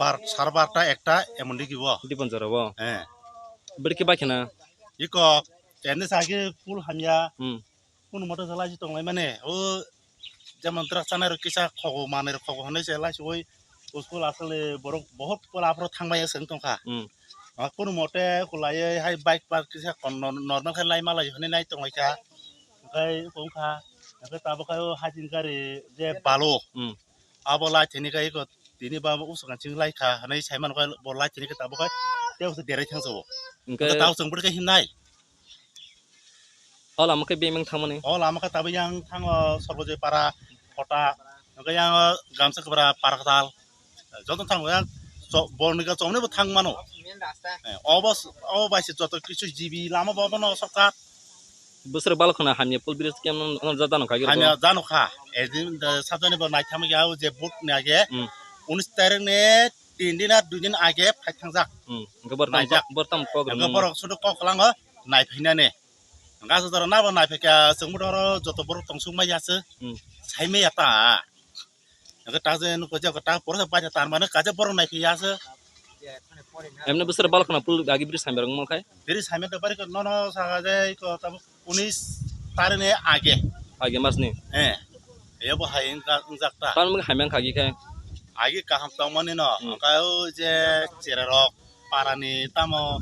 বার সাড়ে বারোটা একটা এমন দিকে Dipon Zarawa. হ্যাঁ Berki bakina. ইক এনে সাগে পুল হামিয়া. কোন মতো চালাইছি তংলাই মানে ও যেমন দ্রাক চানার কিসা খগ মানের খগ হনে চালাইছি ওই স্কুল আসলে বড় বহুত পোলা আপর থাংবাই তংখা Hmm. কোন মতে কুলাই হাই বাইক পার কিসা নর্মাল খাই লাই মালাই হনে নাই তংলাইকা ওমফাই tini ba usung kan ching lai kha hanai sai man koi bo lai tini ka tabo koi teo se derai thang so ka tao sung bur ka hin nai ola makai be mang thang mani ola makai tabo yang thang sorbo je para kota ka yang gamsa ka para para katal joton thang yang Barnika চমনে থাং মানো অবস অবাইছে যত কিছু জীবি লামা বাবা না সরকার বছরে বালক না হামিয়া পুল বিরেজ কেমন জানো খা হামিয়া জানো খা এদিন সাজানে নাই থামে যে বুট না গে উনিশ তারিখ নে তিন দিন আর দুই দিন আগে phi থাংজাক Hmm. Engke bertam Najak. bertam program. Enggak borok sudah kok kelang naifina ne. Enggak saudara napa naifika semua doro joto borok tong sumai yase. Hmm. Sai me yata. Enggak tahu sih nu kerja kerja borok banyak tar mana kerja borok naif yase. Emne besar balkona pul agi biris hamber ngmo kai. Jadi sai me dapat ke nono saga je ko tabu unis tarik ne age. Agi mas ni. Eh. Ya bu hai enggak enggak ta. Tan mung hamyang kagi kai. Age kaham tong mana no. Hmm. Enggak je cererok parani tamo.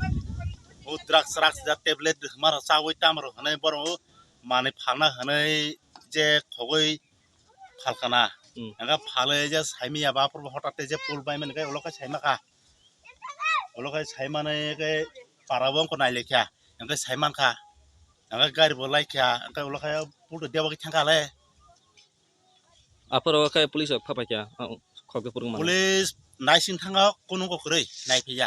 ও drug স্রাগ যা tablet মার চাওই তামার হনাই বড় মানে ফালনা হনাই যে খগই ফালকানা হুম। এঙ্গা ফালে যে সাইমিয়া বাপুর হঠাৎ যে পুল বাই মানে ওলকাই সাইমানে গে পারাবো অঙ্ক নাই লেখিয়া এঙ্গা সাইমানকা এঙ্গা গাড়ি বলাইখিয়া এঙ্গা ওলকাই পুলটো দেবাকে থাকালে Apar kai police papa kya. Khogbe purung man. Police niacin থাঙা কোনো ককরই নাইফিয়া